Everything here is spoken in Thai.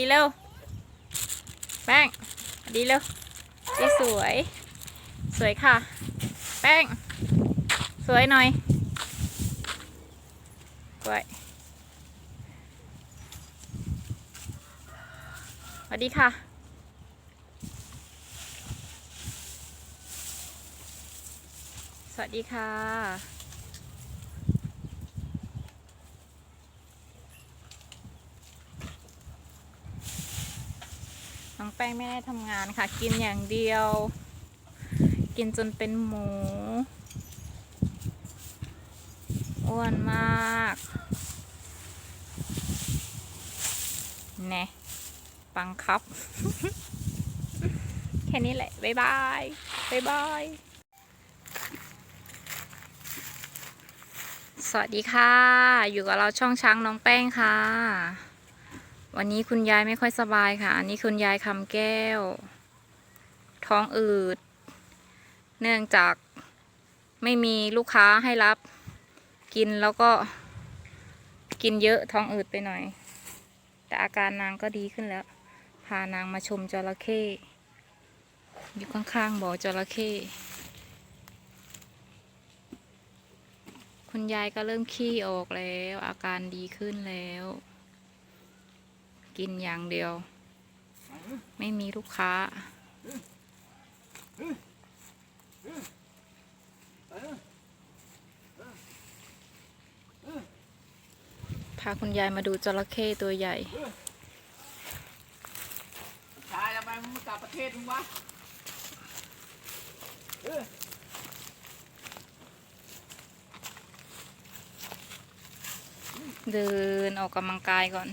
ีเร็วแป้งดีเร็วดีสวย สวยค่ะ แป้ง สวยหน่อยสวยสวัสดีค่ะสวัสดีค่ะ น้องแป้งไม่ได้ทำงานค่ะ กินอย่างเดียว กินจนเป็นหมู อ้วนมากแน่ปังครับ แค่นี้แหละ บ๊ายบาย บ๊ายบาย สวัสดีค่ะ อยู่กับเราช่องช้างน้องแป้งค่ะ วันนี้คุณยายไม่ค่อยสบายค่ะ อันนี้คุณยายคำแก้ว ท้องอืด เนื่องจากไม่มีลูกค้าให้รับ กินแล้วก็กินเยอะท้องอืดไปหน่อย แต่อาการนางก็ดีขึ้นแล้ว พานางมาชมจระเข้อยู่ข้างๆบ่อจระเข้คุณยายก็เริ่มขี้ออกแล้ว อาการดีขึ้นแล้ว กินอย่างเดียว ไม่มีลูกค้า พาคุณยายมาดูจระเข้ตัวใหญ่ ชายทำไมมึงไม่กลับประเทศมึงวะเออเดินออกกำลังกายก่อน